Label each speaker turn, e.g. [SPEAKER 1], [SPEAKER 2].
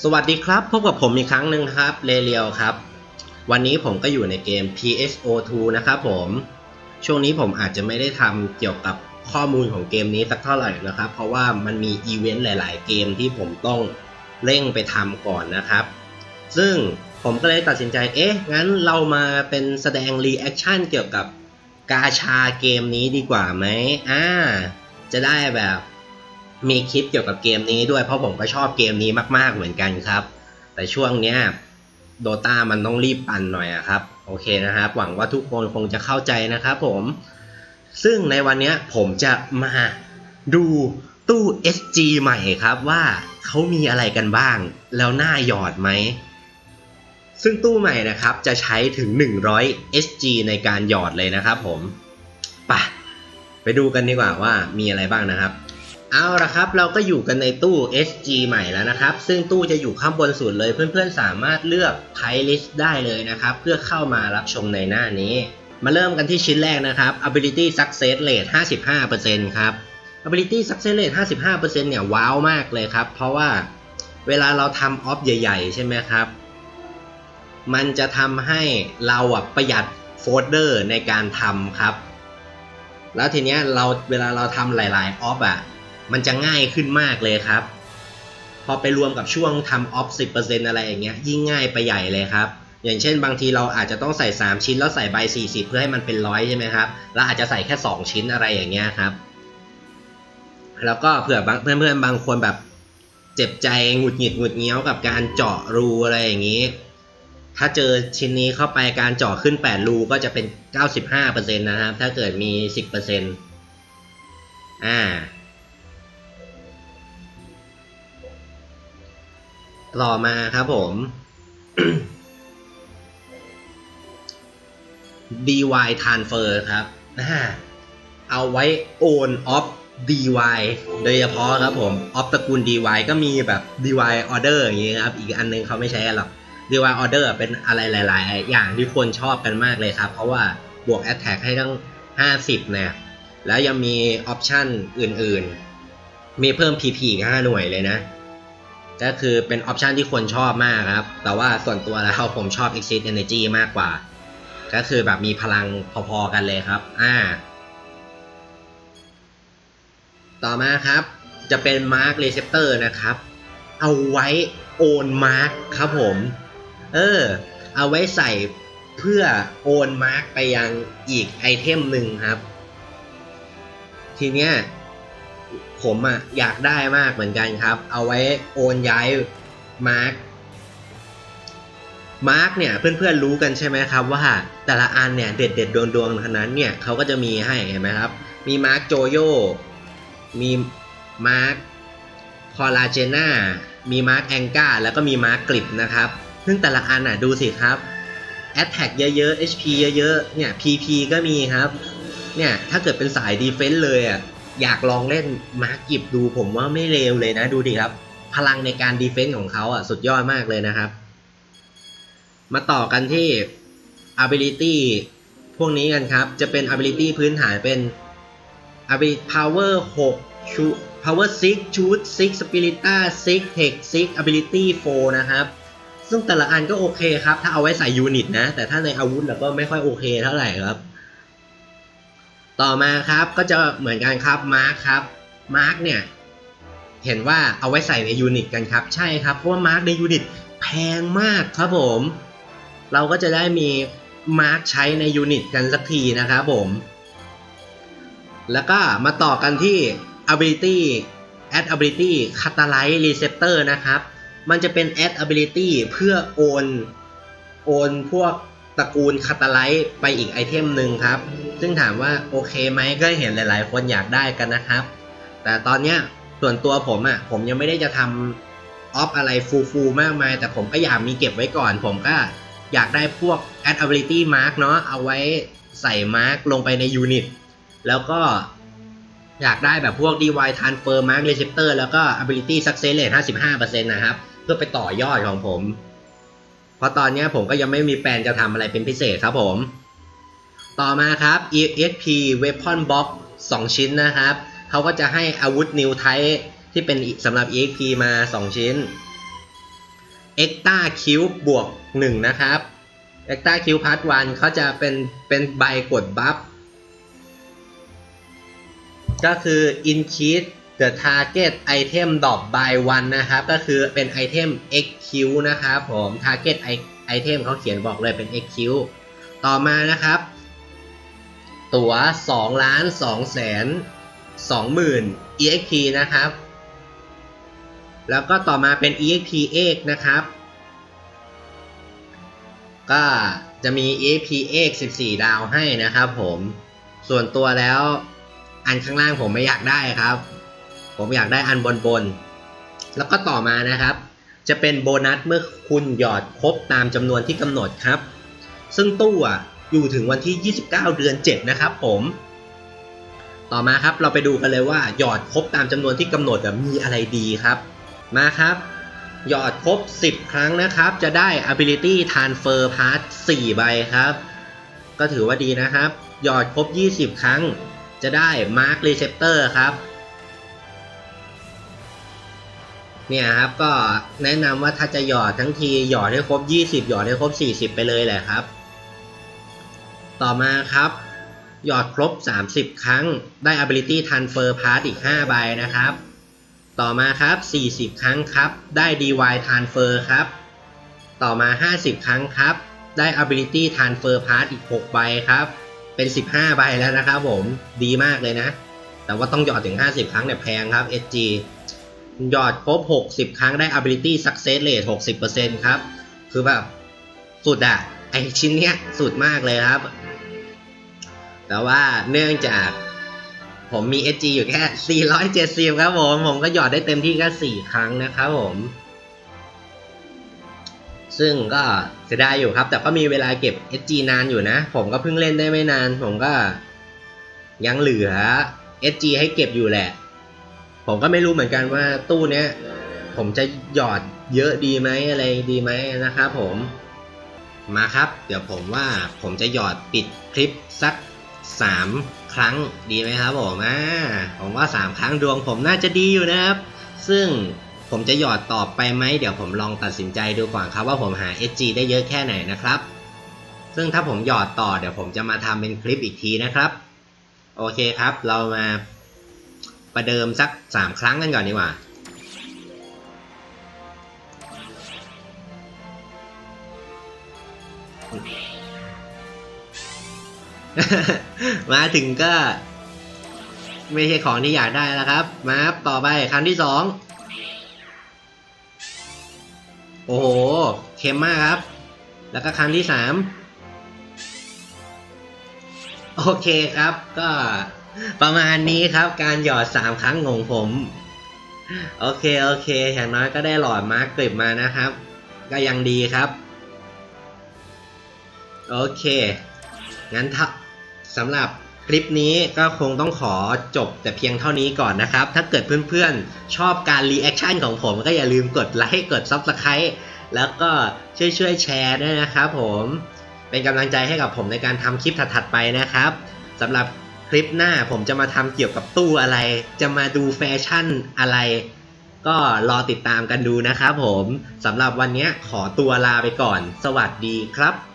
[SPEAKER 1] สวัสดีครับ พบกับผมอีกครั้งหนึ่งครับเรเรียวครับ วันนี้ผมก็อยู่ในเกม PSO2 นะครับผม ช่วงนี้ผมอาจจะไม่ได้ทำเกี่ยวกับข้อมูลของเกมนี้สักเท่าไหร่นะครับ เพราะว่ามันมีอีเวนต์หลาย ๆ เกมที่ผมต้องเร่งไปทำก่อนนะครับ ซึ่งผมก็เลยตัดสินใจ เอ๊ะ งั้นเรามาเป็นแสดงรีแอคชั่นเกี่ยวกับกาชาเกมนี้ดีกว่าไหมอ่า จะได้แบบ มีคลิปเกี่ยวกับเกมนี้ด้วยเพราะผมก็ชอบเกมนี้มาก ๆเหมือนกันครับ แต่ช่วงเนี้ยโดตามันต้องรีบปั่นหน่อยอะครับ โอเคนะครับ หวังว่าทุกคนคงจะเข้าใจนะครับผม ซึ่งในวันนี้ผมจะมาดูตู้ SG ใหม่ครับว่าเขามีอะไรกันบ้าง แล้วน่าหยอดไหม ซึ่งตู้ใหม่นะครับจะใช้ถึง 100 SG ในการหยอดเลยนะครับผมไปไปดูกันดีกว่าว่ามีอะไรบ้างนะครับ เอาละครับ เราก็อยู่กันในตู้ SG ใหม่แล้วนะครับ ซึ่งตู้จะอยู่ข้างบนสุดเลย เพื่อนๆ สามารถเลือก playlist ได้เลยนะครับ เพื่อเข้ามารับชมในหน้านี้ มาเริ่มกันที่ชิ้นแรกนะครับ ability success rate 55%ครับ ability success rate 55%เนี่ยว้าวมากเลยครับ เพราะว่าเวลาเราทำออฟใหญ่ๆ ใช่ไหมครับ มันจะทำให้เราอะประหยัดโฟลเดอร์ในการทำครับ แล้วทีเนี้ยเราเวลาเราทำหลายๆออฟอะ มันจะง่ายขึ้นมากเลยครับ พอไปรวมกับช่วงทำออฟ10%อะไรอย่างเงี้ยยิ่งง่ายไปใหญ่เลยครับ อย่างเช่นบางทีเราอาจจะต้องใส่ 3 ชิ้นแล้วใส่ใบ 40 เพื่อให้มันเป็นร้อยใช่ไหมครับแล้วอาจจะใส่แค่ 2 ชิ้นอะไรอย่างเงี้ยครับ แล้วก็เผื่อบางเพื่อนๆบางคนแบบเจ็บใจหงุดหงิดหงุดเงี้ยวกับการเจาะรูอะไรอย่างนี้ ถ้าเจอชิ้นนี้เข้าไปการเจาะขึ้น 8 รูก็จะเป็น 95%นะครับ ถ้าเกิดมี 10%อ่า ต่อมาครับผม DY transfer ครับอ่าเอาไว้ own of DY โดยเฉพาะครับผม of ตระกูล DY ก็มีแบบ DY order อย่างงี้ครับ อีกอันนึงเขาไม่ใช้หรอก DY order เป็นอะไรหลาย ๆ อย่างที่คนชอบกันมากเลยครับ เพราะว่าบวก attack ให้ตั้ง 50 เนี่ย แล้วยังมีออปชันอื่น ๆ มีเพิ่ม PP อีก5หน่วยเลยนะ ก็คือเป็นออปชันที่คนชอบมากครับ แต่ว่าส่วนตัวแล้วผมชอบ Exit Energy มากกว่า ก็คือแบบมีพลังพอๆกันเลยครับ อ่า ต่อมาครับ จะเป็น Mark Receptor นะครับ เอาไว้โอนมาร์กครับผม เออ เอาไว้ใส่เพื่อโอนมาร์กไปยังอีกไอเทมหนึ่งครับ ทีเนี้ย ผมอะอยากได้มากเหมือนกันครับ เอาไว้โอนย้ายมาร์กมาร์กเนี่ยเพื่อนๆรู้กันใช่ไหมครับว่าแต่ละอันเนี่ยเด็ดเด็ดดวงดวงๆทั้งนั้นเนี่ยเขาก็จะมีให้เห็นไหมครับ มีมาร์กโจโยมีมาร์กคอลลาเจน่ามีมาร์กแองกาแล้วก็มีมาร์กกริปนะครับ ซึ่งแต่ละอันอะดูสิครับ a t t a c k เยอะๆ HP เยอะๆ เนี่ย PP ก็มีครับ เนี่ย ถ้าเกิดเป็นสายดีเฟน s ์เลยอะ อยากลองเล่นมาร์กิบดูผมว่าไม่เลวเลยนะ ดูดิครับ พลังในการดีเฟน s ์ของเขาอะสุดยอดมากเลยนะครับ มาต่อกันที่ ability พวกนี้กันครับ จะเป็น ability พื้นฐานเป็น ability power 6 shoot power 6 shoot 6 spirita 6 tech 6 ability 4 นะครับ ซึ่งแต่ละอันก็โอเคครับ ถ้าเอาไว้ใส่ยูนิตนะ แต่ถ้าในอาวุธแล้วก็ไม่ค่อยโอเคเท่าไหร่ครับ ต่อมาครับก็จะเหมือนกันครับมาร์คครับมาร์คเนี่ยเห็นว่าเอาไว้ใส่ในยูนิตกันครับ ใช่ครับ เพราะว่ามาร์คในยูนิตแพงมากครับผม เราก็จะได้มีมาร์คใช้ในยูนิตกันสักทีนะครับผม แล้วก็มาต่อกันที่ ability add ability catalyze receptor นะครับ มันจะเป็น add ability เพื่อโอน โอนพวก ตระกูลคาตาไลท์ไปอีกไอเทมหนึ่งครับ ซึ่งถามว่าโอเคไหมก็เห็นหลาย ๆ คนอยากได้กันนะครับ แต่ตอนเนี้ยส่วนตัวผมอะ่ะผมยังไม่ได้จะทำออฟอะไรฟูฟูมากมาย แต่ผมก็อยากมีเก็บไว้ก่อน ผมก็อยากได้พวก add ability mark เนาะเอาไว้ใส่มาร์กลงไปในยูนิตแล้วก็อยากได้แบบพวก DY transfer mark receptor แล้วก็ ability success rate 55%นะครับ เพื่อไปต่อยอดของผม เพราะตอนนี้ผมก็ยังไม่มีแปลนจะทำอะไรเป็นพิเศษครับผม ต่อมาครับ ESP Weapon Box 2 ชิ้นนะครับเขาก็จะให้อาวุธ New Type ที่เป็นสำหรับ EXP มา 2 ชิ้น e x t a Cube บวก 1 นะครับ e x t a Cube Part 1เขาจะเป็นเป็นใบกดบัฟก็คือ increase the target item drop by one นะครับ ก็คือเป็นไอเทม XQ นะครับผม target item เขาเขียนบอกเลยเป็น XQ ต่อมานะครับ ตั๋ว2ล้าน2แสน2หมื่น EXP นะครับ แล้วก็ต่อมาเป็น EXP X นะครับ ก็จะมี EXP X 14 ดาวให้นะครับผม ส่วนตัวแล้วอันข้างล่างผมไม่อยากได้ครับ ผมอยากได้อันบนบนๆแล้วก็ต่อมานะครับ จะเป็นโบนัสเมื่อคุณหยอดครบตามจำนวนที่กำหนดครับ ซึ่งตู้ออยู่ถึงวันที่ 29 เดือน 7 นะครับผม ต่อมาครับเราไปดูกันเลยว่าหยอดครบตามจำนวนที่กำหนดมีอะไรดีครับ มาครับหยอดครบ 10 ครั้งนะครับ จะได้ ability transfer part 4ใบครับ ก็ถือว่าดีนะครับ หยอดครบ 20 ครั้ง จะได้ mark receptor ครับ เนี่ยครับก็แนะนำว่าถ้าจะหยอดทั้งทีหยอดให้ครบ 20 หยอดให้ครบ 40 ไปเลยแหละครับ ต่อมาครับ หยอดครบ 30 ครั้งได้ ability transfer part อีก 5 ใบนะครับ ต่อมาครับ 40 ครั้งครับ ได้ dy transfer ครับ ต่อมา 50 ครั้งครับ ได้ ability transfer part อีก 6 ใบครับ เป็น 15 ใบแล้วนะครับผมดีมากเลยนะ แต่ว่าต้องหยอดถึง 50 ครั้งเนี่ยแพงครับ SG หยอดครบ 60 ครั้งได้ ability success rate 60%ครับ คือแบบสุดอะไอชิ้นเนี้ยสุดมากเลยครับ แต่ว่าเนื่องจากผมมี SG อยู่แค่ 470 ครับผม ผมก็หยอดได้เต็มที่แค่4ครั้งนะครับผม ซึ่งก็เสียดายอยู่ครับ แต่ก็มีเวลาเก็บ SG นานอยู่นะ ผมก็เพิ่งเล่นได้ไม่นาน ผมก็ยังเหลือ SG ให้เก็บอยู่แหละ ผมก็ไม่รู้เหมือนกันว่าตู้เนี้ยผมจะหยอดเยอะดีไหมอะไรดีไหมนะครับผมมาครับ เดี๋ยวผมว่าผมจะหยอดปิดคลิปสัก 3 ครั้งดีไหมครับผมอ่าผมว่า 3 ครั้งดวงผมน่าจะดีอยู่นะครับ ซึ่งผมจะหยอดต่อไปไหมเดี๋ยวผมลองตัดสินใจดูก่อนครับว่าผมหา SG ได้เยอะแค่ไหนนะครับ ซึ่งถ้าผมหยอดต่อเดี๋ยวผมจะมาทำเป็นคลิปอีกทีนะครับ โอเคครับ เรามา ประเดิมสัก3ครั้งกันก่อนดีกว่า มาถึงก็ ไม่ใช่ของที่อยากได้แล้วครับ มาต่อไปครั้งที่สองโอ้โหเค็มมากครับ แล้วก็ครั้งที่สามโอเคครับก็ ประมาณนี้ครับ การหยอดสามครั้งของผม โอเคโอเคอย่างน้อยก็ได้หลอดมาร์กกริบมานะครับ ก็ยังดีครับ โอเค งั้นถ้าสำหรับคลิปนี้ก็คงต้องขอจบแต่เพียงเท่านี้ก่อนนะครับ ถ้าเกิดเพื่อนๆ ชอบการรีแอคชั่นของผมก็อย่าลืมกดไลค์กด Subscribe แล้วก็ช่วยๆแชร์ด้วยนะครับผม เป็นกำลังใจให้กับผมในการทำคลิปถัดๆไปนะครับสำหรับ ลิปหน้าผมจะมาทำเกี่ยวกับตู้อะไร จะมาดูแฟชั่นอะไร ก็รอติดตามกันดูนะครับผมสำหรับวันนี้ขอตัวลาไปก่อน สวัสดีครับ